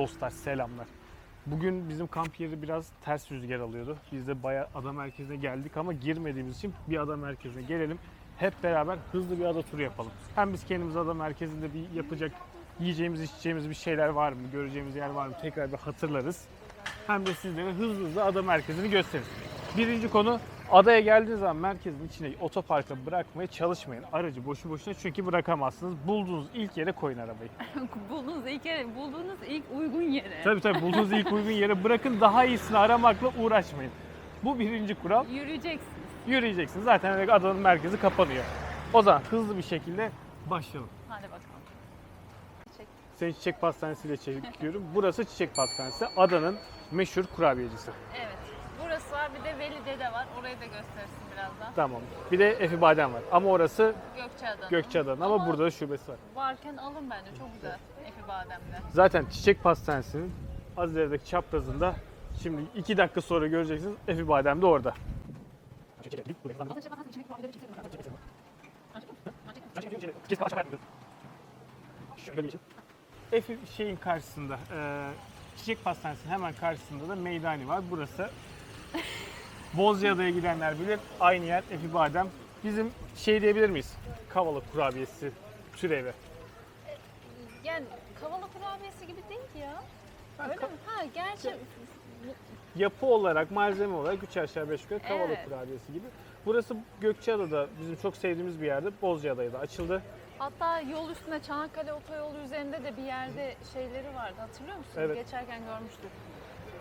Dostlar selamlar. Bugün bizim kamp yeri biraz ters rüzgar alıyordu. Biz de bayağı ada merkezine geldik ama girmediğimiz için bir ada merkezine gelelim. Hep beraber hızlı bir ada turu yapalım. Hem biz kendimiz ada merkezinde bir yapacak yiyeceğimiz, içeceğimiz bir şeyler var mı, göreceğimiz yer var mı tekrar bir hatırlarız. Hem de sizlere hızlı hızlı ada merkezini gösteririz. Birinci konu adaya geldiğiniz zaman merkezin içine otoparka bırakmaya çalışmayın. Aracı boşu boşuna çünkü bırakamazsınız. Bulduğunuz ilk yere koyun arabayı. bulduğunuz ilk yere, bulduğunuz ilk uygun yere. Tabii tabii bulduğunuz ilk uygun yere bırakın daha iyisini aramakla uğraşmayın. Bu birinci kural. Yürüyeceksiniz. Yürüyeceksiniz. Zaten adanın merkezi kapanıyor. O zaman hızlı bir şekilde başlayalım. Hadi bakalım. Seni Çiçek Pastanesi'yle çekiyorum. Burası Çiçek Pastanesi. Adanın meşhur kurabiyecisi. Evet. Var bir de Veli Dede var. Orayı da gösterirsin birazdan. Tamam. Bir de Efi Badem var. Ama orası Gökçeada. Gökçeada'nın ama burada da şubesi var. Varken alın bence çok güzel. Efi Badem'de. Zaten Çiçek Pastanesi'nin az ilerideki çaprazında şimdi iki dakika sonra göreceksiniz Efi Badem de orada. Efi şeyin karşısında, e, Çiçek Pastanesi'nin hemen karşısında da meydani var. Burası Bozcaada'ya gidenler bilir. Aynı yer Efi Badem. Bizim şey diyebilir miyiz? Kavala kurabiyesi türevi. Yani kavala kurabiyesi gibi değil ki ya. Ha, Öyle mi? Ha gerçi yapı olarak, malzeme olarak 3 aşağı 5 yukarı kavala Evet. kurabiyesi gibi. Burası Gökçeada'da bizim çok sevdiğimiz bir yerde. Bozcaada'ya da açıldı. hatta yol üstünde Çanakkale otoyolu üzerinde de bir yerde şeyleri vardı. Hatırlıyor musun? Evet. Geçerken görmüştük.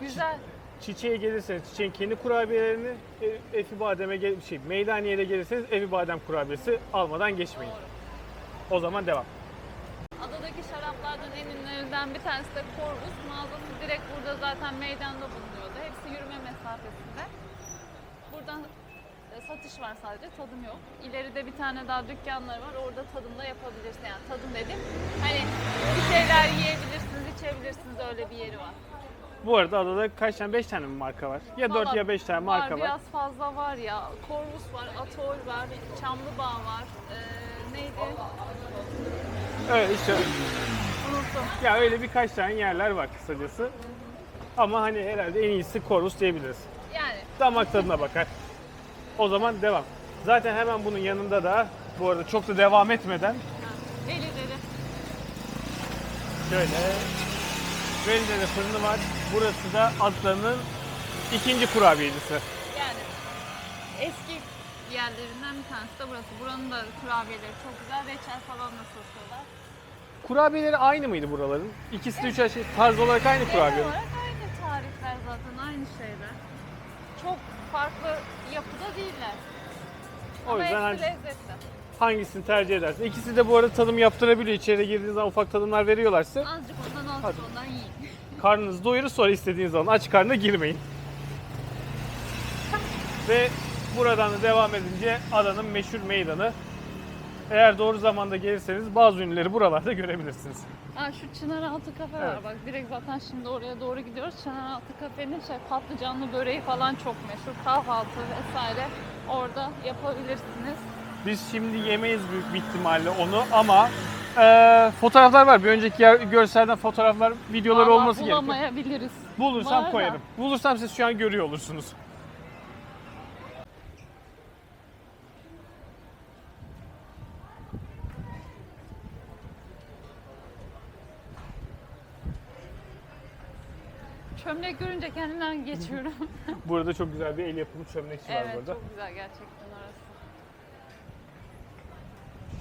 Güzel. Çiçeğe gelirseniz çiçeğin kendi kurabiyelerini e, Efi Badem'e gel şey Meydaniye'de gelirseniz Efi Badem kurabiyesi almadan geçmeyin. O zaman devam. Adadaki şaraplardan en ünlülerinden bir tanesi de Corvus. Mağazası direkt burada zaten meydanda bulunuyordu. Hepsi yürüme mesafesinde. Buradan e, satış var sadece, tadım yok. İleride bir tane daha dükkanları var. Orada tadım da yapabilirsin. Yani tadım dedim. Hani bir şeyler yiyebilirsiniz, içebilirsiniz. Öyle bir yeri var. Bu arada adada kaç tane? 5 tane mi marka var? Ya 4 Vallahi ya 5 tane marka var. Biraz fazla var ya. Corvus var, Atol var, Çamlıbağ var. Ee, neydi? Evet işte Unuttum. ya öyle birkaç tane yerler var kısacası. Ama hani herhalde en iyisi Korus diyebiliriz. Yani damak tadına bakar. O zaman devam. Zaten hemen bunun yanında da bu arada çok da devam etmeden deli deli. şöyle Velide'de fırını var. Burası da Aslan'ın ikinci kurabiyecisi. Yani eski yerlerinden bir tanesi de burası. Buranın da kurabiyeleri çok güzel. Reçel falan da satıyorlar. Kurabiyeleri aynı mıydı buraların? İkisi de üç aşağı tarz olarak aynı kurabiye. Genel olarak aynı tarifler zaten, aynı şeyler. Çok farklı yapıda değiller. O Ama yüzden hepsi hangi- lezzetli. hangisini tercih edersin? İkisi de bu arada tadım yaptırabiliyor. İçeri girdiğiniz zaman ufak tadımlar veriyorlarsa Azıcık ondan azıcık Hadi. ondan yiyin. Karnınızı doyurur sonra istediğiniz zaman aç karnına girmeyin. Ve buradan da devam edince adanın meşhur meydanı. Eğer doğru zamanda gelirseniz bazı ünlüleri buralarda görebilirsiniz. Aa, şu Çınaraltı kafe var Evet. bak direkt zaten şimdi oraya doğru gidiyoruz. Çınaraltı kafenin şey patlıcanlı böreği falan çok meşhur. Kahvaltı vesaire orada yapabilirsiniz. Biz şimdi yemeyiz büyük bir ihtimalle onu ama eee, fotoğraflar var. Bir önceki yer, görselden fotoğraflar, videoları Vallahi olması gerekiyor. bulamayabiliriz. Bulursam Var da. koyarım. Bulursam siz şu an görüyor olursunuz. Çömlek görünce kendimden geçiyorum. Burada çok güzel bir el yapımı çömlekçi var evet burada. çok güzel gerçekten.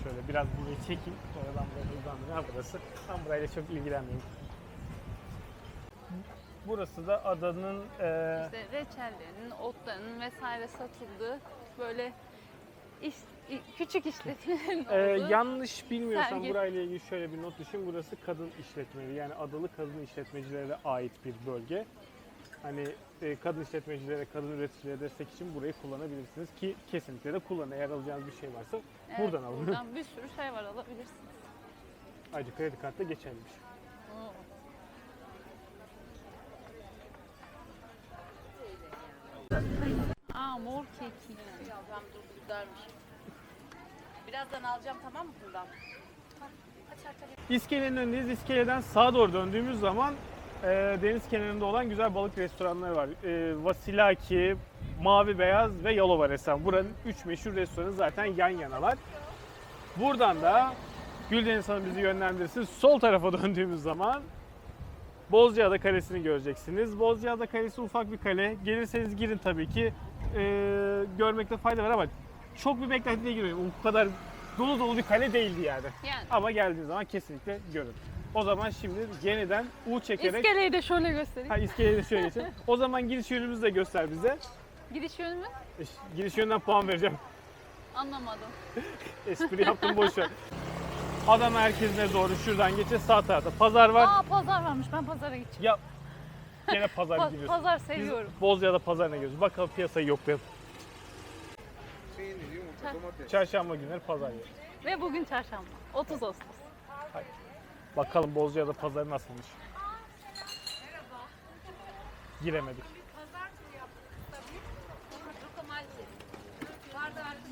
Şöyle biraz burayı çekeyim. Sonradan buraya buradan ha burası. Ben burayla çok ilgilenmeyeyim. Burası da adanın eee, İşte reçellerinin, otlarının vesaire satıldığı böyle iş, küçük işletmelerin Ee, olduğu. yanlış bilmiyorsam sergi. burayla ilgili şöyle bir not düşün. Burası kadın işletmeleri yani adalı kadın işletmecilere ait bir bölge. Hani e, kadın işletmecilere, kadın üreticilere destek için burayı kullanabilirsiniz ki kesinlikle de kullanın. Eğer alacağınız bir şey varsa Evet, buradan alın. Buradan bir sürü şey var alabilirsiniz. Ayrıca kredi kartı da geçerliymiş. Oo. Aa mor keki. Alacağım dur güzelmiş. Birazdan alacağım tamam mı bundan? İskelenin önündeyiz. İskeleden sağa doğru döndüğümüz zaman e, deniz kenarında olan güzel balık restoranları var. E, Vasilaki, Mavi Beyaz ve Yalova Restoran. Buranın 3 meşhur restoranı zaten yan yanalar. Buradan da Güldeniz Hanım bizi yönlendirsin. Sol tarafa döndüğümüz zaman Bozcaada Kalesi'ni göreceksiniz. Bozcaada Kalesi ufak bir kale. Gelirseniz girin tabii ki. E, görmekte fayda var ama çok bir beklentiye girmeyin. O kadar dolu dolu bir kale değildi yani. Yani. Ama geldiğiniz zaman kesinlikle görün. O zaman şimdi yeniden U çekerek... İskeleyi de şöyle göstereyim. Ha iskeleyi de şöyle geçelim. O zaman giriş yönümüzü de göster bize. Gidiş yönümü E, Giriş yönünden puan vereceğim. anlamadım. Espri yaptım boş ver. Ada merkezine doğru şuradan geçeceğiz. Sağ tarafta pazar var. Aa pazar varmış. Ben pazara gideceğim. Ya gene pazar Pa- gidiyorsun. pazar Biz seviyorum. Bozcaada pazarına gidiyoruz. Bakalım piyasayı yoklayalım. Çarşamba günleri pazar yeri. Ve bugün çarşamba. 30 Ağustos. Bakalım Bozcaada pazarı nasılmış. Giremedik.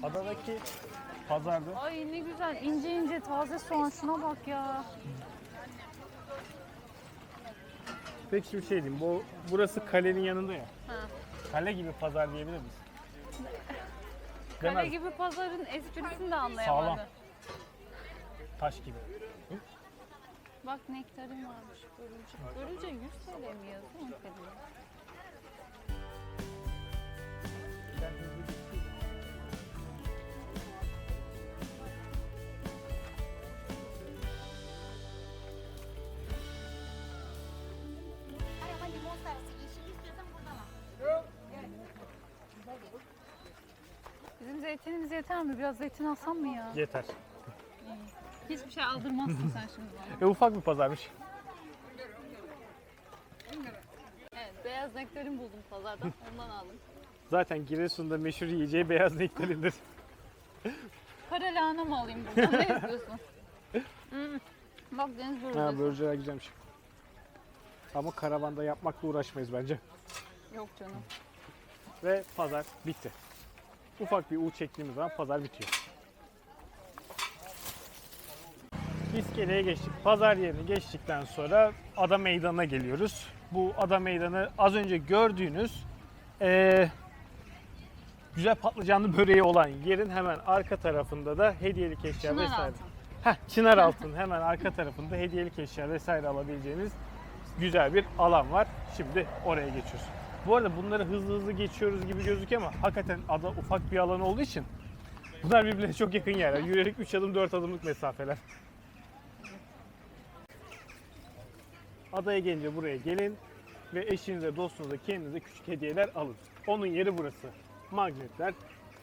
Adadaki pazarda Ay ne güzel ince ince taze soğan şuna bak ya. Peki şimdi şey diyeyim, bu burası kalenin yanında ya. Ha. Kale gibi pazar diyebilir miyiz? Kale Demez. gibi pazarın esprisini de anlayamadım. Sağlam. Taş gibi. Bak nektarin varmış börülce. Börülce 100 TL mi yazıyor 10 TL mi? Araba limon sarısı yeşil istiyorsan buradan al. Bizim zeytinimiz yeter mi? Biraz zeytin alsam mı ya? Yeter. Hiçbir şey aldırmazsın sen şimdi bana. E ufak bir pazarmış. Evet beyaz nektarin buldum pazardan. Ondan aldım. Zaten Giresun'da meşhur yiyeceği beyaz nektarindir. Kara lahana mı alayım buradan? ne istiyorsun? Hmm. Bak deniz Ha börülcesi. börülceler güzelmiş. Ama karavanda yapmakla uğraşmayız bence. Yok canım. Ve pazar bitti. Ufak bir U çektiğimiz zaman pazar bitiyor. İskeleye geçtik. Pazar yerini geçtikten sonra ada meydanına geliyoruz. Bu ada meydanı az önce gördüğünüz eee, güzel patlıcanlı böreği olan yerin hemen arka tarafında da hediyelik eşya Çınar vesaire. altın. Heh, Çınar Altın hemen arka tarafında hediyelik eşya vesaire alabileceğiniz güzel bir alan var. Şimdi oraya geçiyoruz. Bu arada bunları hızlı hızlı geçiyoruz gibi gözüküyor ama hakikaten ada ufak bir alan olduğu için bunlar birbirine çok yakın yerler. Yürüyerek 3 adım 4 adımlık mesafeler. Adaya gelince buraya gelin ve eşinize, dostunuza, kendinize küçük hediyeler alın. Onun yeri burası. Magnetler,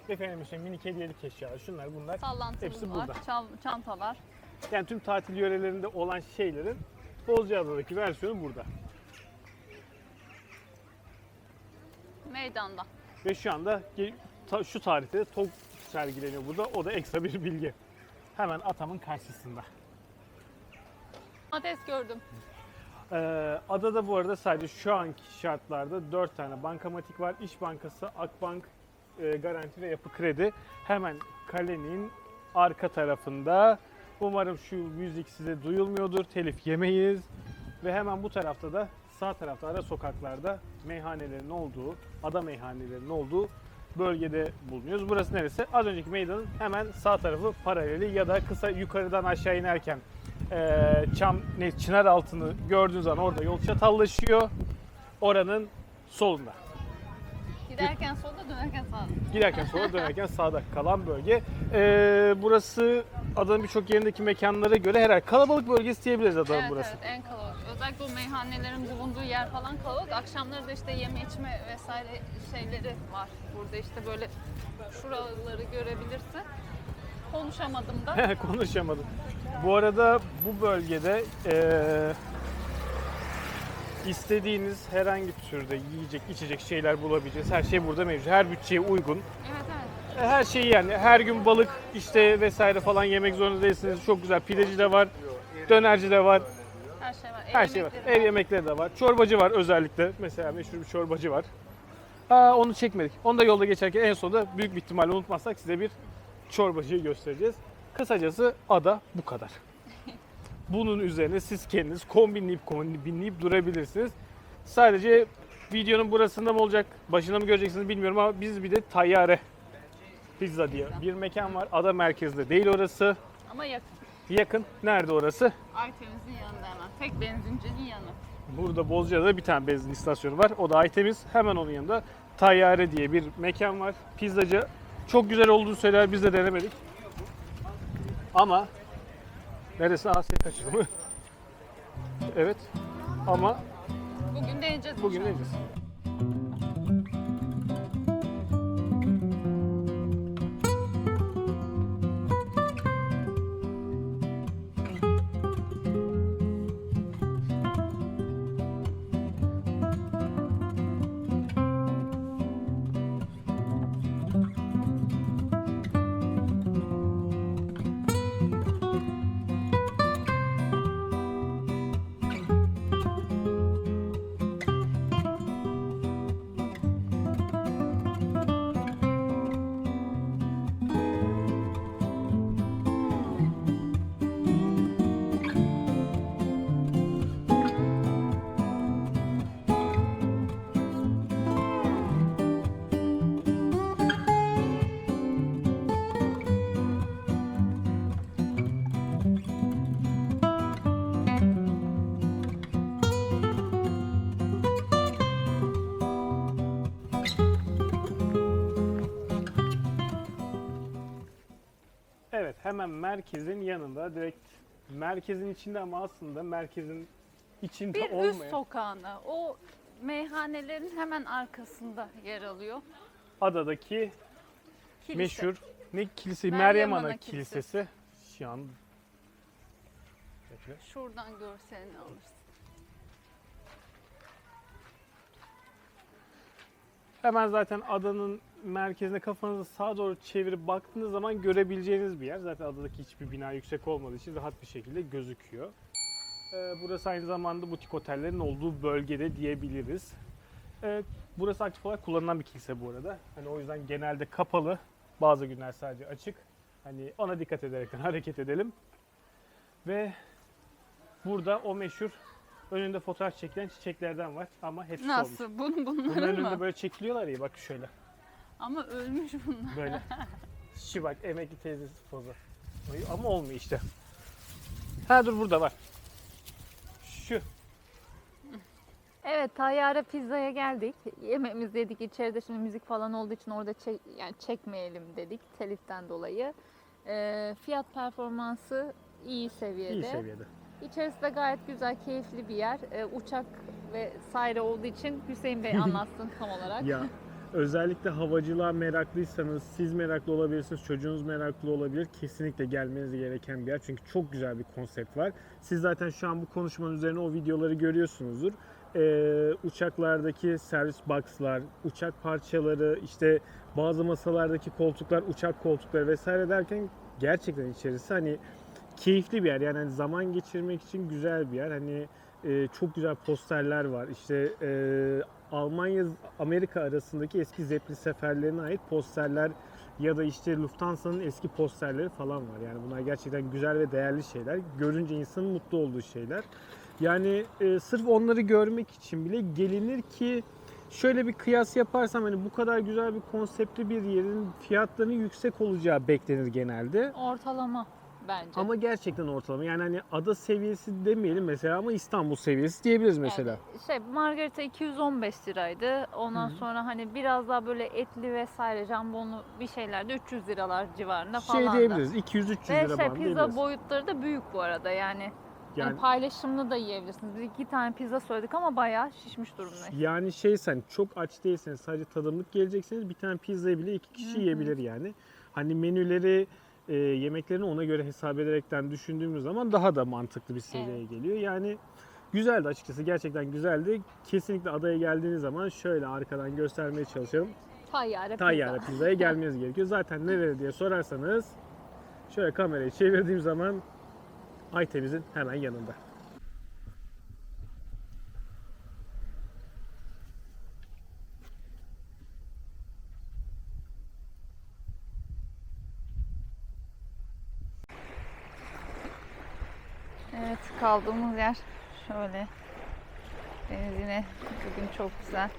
efendim işte minik hediyelik eşyalar, şunlar bunlar. Sallantımız Hepsi burada. çal- çantalar. Yani tüm tatil yörelerinde olan şeylerin Bozcaada'daki versiyonu burada. Meydanda. Ve şu anda ge- ta- şu tarihte de TOG sergileniyor burada. O da ekstra bir bilgi. Hemen Atam'ın karşısında. Ateş gördüm. Ee, adada bu arada sadece şu anki şartlarda 4 tane bankamatik var. İş Bankası, Akbank, e, Garanti ve Yapı Kredi. Hemen kalenin arka tarafında. Umarım şu müzik size duyulmuyordur. Telif yemeyiz. Ve hemen bu tarafta da sağ tarafta ara sokaklarda meyhanelerin olduğu, ada meyhanelerinin olduğu bölgede bulunuyoruz. Burası neresi? Az önceki meydanın hemen sağ tarafı paraleli ya da kısa yukarıdan aşağı inerken eee, çam ne çınar altını gördüğün zaman orada yol çatallaşıyor. Oranın solunda. Giderken solda dönerken sağda. Giderken sola dönerken sağda kalan bölge. Eee, burası adanın birçok yerindeki mekanlara göre herhalde kalabalık bölgesi diyebiliriz adanın Evet burası. evet en kalabalık. Özellikle o meyhanelerin bulunduğu yer falan kalabalık. Akşamları da işte yeme içme vesaire şeyleri var. Burada işte böyle şuraları görebilirsin. Konuşamadım da. Konuşamadım. Bu arada bu bölgede eee, istediğiniz herhangi bir türde yiyecek, içecek şeyler bulabileceğiz. Her şey burada mevcut. Her bütçeye uygun. Evet evet. E, Her şeyi yani her gün balık işte vesaire falan yemek zorunda değilsiniz. Çok güzel pideci de var, dönerci de var, Her şey var. Ev her şey var. Ev yemekleri de var. Çorbacı var özellikle. Mesela meşhur bir çorbacı var. Aa, onu çekmedik. Onu da yolda geçerken en sonunda büyük bir ihtimalle unutmazsak size bir çorbacıyı göstereceğiz. Kısacası ada bu kadar. Bunun üzerine siz kendiniz kombinleyip kombinleyip durabilirsiniz. Sadece videonun burasında mı olacak, başında mı göreceksiniz bilmiyorum ama biz bir de Tayyare Pizza diye bir mekan var. Ada merkezinde değil orası. Ama yakın. Yakın. Nerede orası? Aytemizin yanında hemen. Tek benzincinin yanı. Burada Bozcaada'da bir tane benzin istasyonu var. O da Aytemiz. Hemen onun yanında Tayyare diye bir mekan var. Pizzacı. Çok güzel olduğunu söyler. Biz de denemedik. Ama neresi Asya kaçırdı mı? evet. Ama Bugün deneyeceğiz. bugün inşallah. deneyeceğiz. Evet hemen merkezin yanında direkt merkezin içinde ama aslında merkezin içinde Bir üst olmayan sokağına, o meyhanelerin hemen arkasında yer alıyor. adadaki Kilise. meşhur ne kilise Meryem Meryem, Ana Ana Kilisesi. Kilisesi. Şu an Bekle. Şuradan görselini alırsın. Hemen zaten adanın merkezine kafanızı sağa doğru çevirip baktığınız zaman görebileceğiniz bir yer. Zaten adadaki hiçbir bina yüksek olmadığı için rahat bir şekilde gözüküyor. Ee, burası aynı zamanda butik otellerin olduğu bölgede diyebiliriz. Ee, burası aktif olarak kullanılan bir kilise bu arada. Hani o yüzden genelde kapalı. Bazı günler sadece açık. Hani ona dikkat ederek hareket edelim. Ve burada o meşhur önünde fotoğraf çekilen çiçeklerden var ama hepsi. Nasıl? Bun, Bunun bunların önünde mı? böyle çekiliyorlar ya bak şöyle. Ama ölmüş bunlar. Böyle. Şu bak emekli teyzesi pozu. Ay, Ama olmuyor işte. Ha dur burada var. Şu. Evet, Tayyare Pizza'ya geldik. Yemeğimizi yedik. İçeride şimdi müzik falan olduğu için orada çek, yani çekmeyelim dedik teliften dolayı. Ee, fiyat performansı iyi seviyede. iyi seviyede. İçerisi de gayet güzel, keyifli bir yer. Ee, uçak ve saire olduğu için Hüseyin Bey anlatsın tam olarak. Ya özellikle havacılığa meraklıysanız siz meraklı olabilirsiniz, çocuğunuz meraklı olabilir. Kesinlikle gelmeniz gereken bir yer. Çünkü çok güzel bir konsept var. Siz zaten şu an bu konuşmanın üzerine o videoları görüyorsunuzdur. Ee, uçaklardaki servis box'lar, uçak parçaları, işte bazı masalardaki koltuklar, uçak koltukları vesaire derken gerçekten içerisi hani keyifli bir yer. Yani hani zaman geçirmek için güzel bir yer. Hani e, çok güzel posterler var. İşte e, Almanya Amerika arasındaki eski Zeppelin seferlerine ait posterler ya da işte Lufthansa'nın eski posterleri falan var. Yani bunlar gerçekten güzel ve değerli şeyler. Görünce insanın mutlu olduğu şeyler. Yani e, sırf onları görmek için bile gelinir ki şöyle bir kıyas yaparsam hani bu kadar güzel bir konseptli bir yerin fiyatlarının yüksek olacağı beklenir genelde. Ortalama bence. Ama gerçekten ortalama. Yani hani ada seviyesi demeyelim mesela ama İstanbul seviyesi diyebiliriz mesela. Yani şey Margarita 215 liraydı. Ondan sonra hani biraz daha böyle etli vesaire jambonlu bir şeyler de 300 liralar civarında falan. şey diyebiliriz. 200-300 Ve lira şey bandı pizza diyebiliriz. boyutları da büyük bu arada yani. Yani, Hani paylaşımlı da yiyebilirsiniz. Biz iki tane pizza söyledik ama bayağı şişmiş durumdayız. yani şey sen çok aç değilseniz sadece tadımlık gelecekseniz bir tane pizzayı bile iki kişi Hı hı. yiyebilir yani. Hani menüleri e, yemeklerini ona göre hesap ederekten düşündüğümüz zaman daha da mantıklı bir seviyeye geliyor. Yani güzeldi açıkçası gerçekten güzeldi. Kesinlikle adaya geldiğiniz zaman şöyle arkadan göstermeye çalışalım. Tayyare pizza. Tayyare pizzaya gelmeniz gerekiyor. Zaten nerede diye sorarsanız şöyle kamerayı çevirdiğim zaman Aytemiz'in hemen yanında. Evet kaldığımız yer şöyle. Deniz yine bugün çok güzel.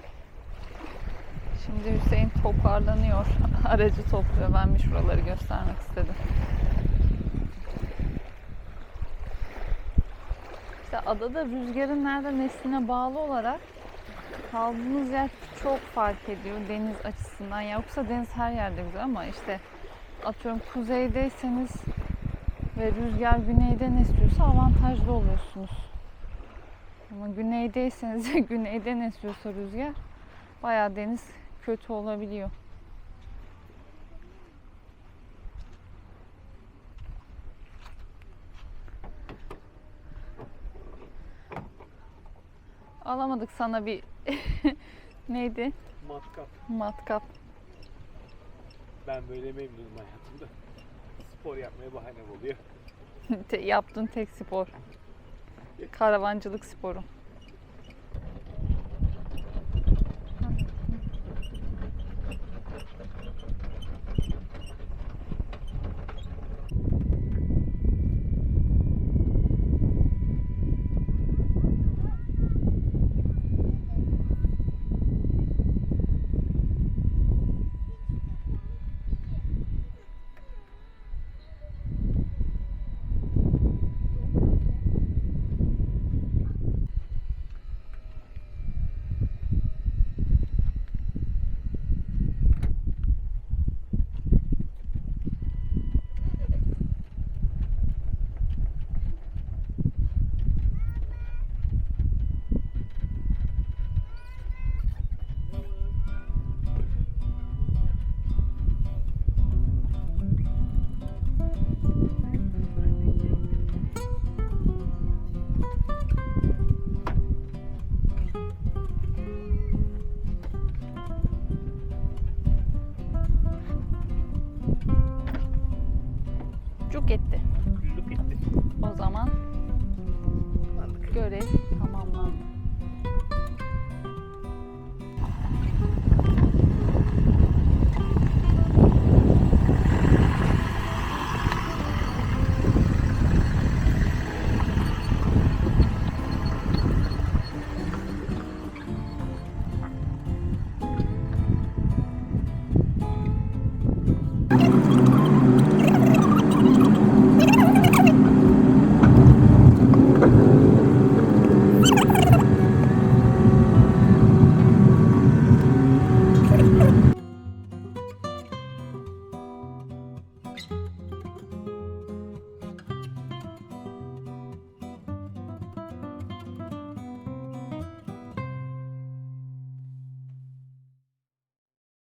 Şimdi Hüseyin toparlanıyor. Aracı topluyor. Ben bir şuraları göstermek istedim. İşte adada rüzgarın nereden estiğine bağlı olarak kaldığınız yer çok fark ediyor deniz açısından. Yoksa deniz her yerde güzel ama işte atıyorum kuzeydeyseniz ve rüzgar güneyden esiyorsa avantajlı oluyorsunuz. Ama güneydeyseniz ve güneyden esiyorsa rüzgar bayağı deniz kötü olabiliyor. Alamadık sana bir neydi? Matkap. Matkap. Ben böyle memnunum hayatımda. Spor yapmaya bahane oluyor. Te- yaptığın tek spor. Karavancılık sporu.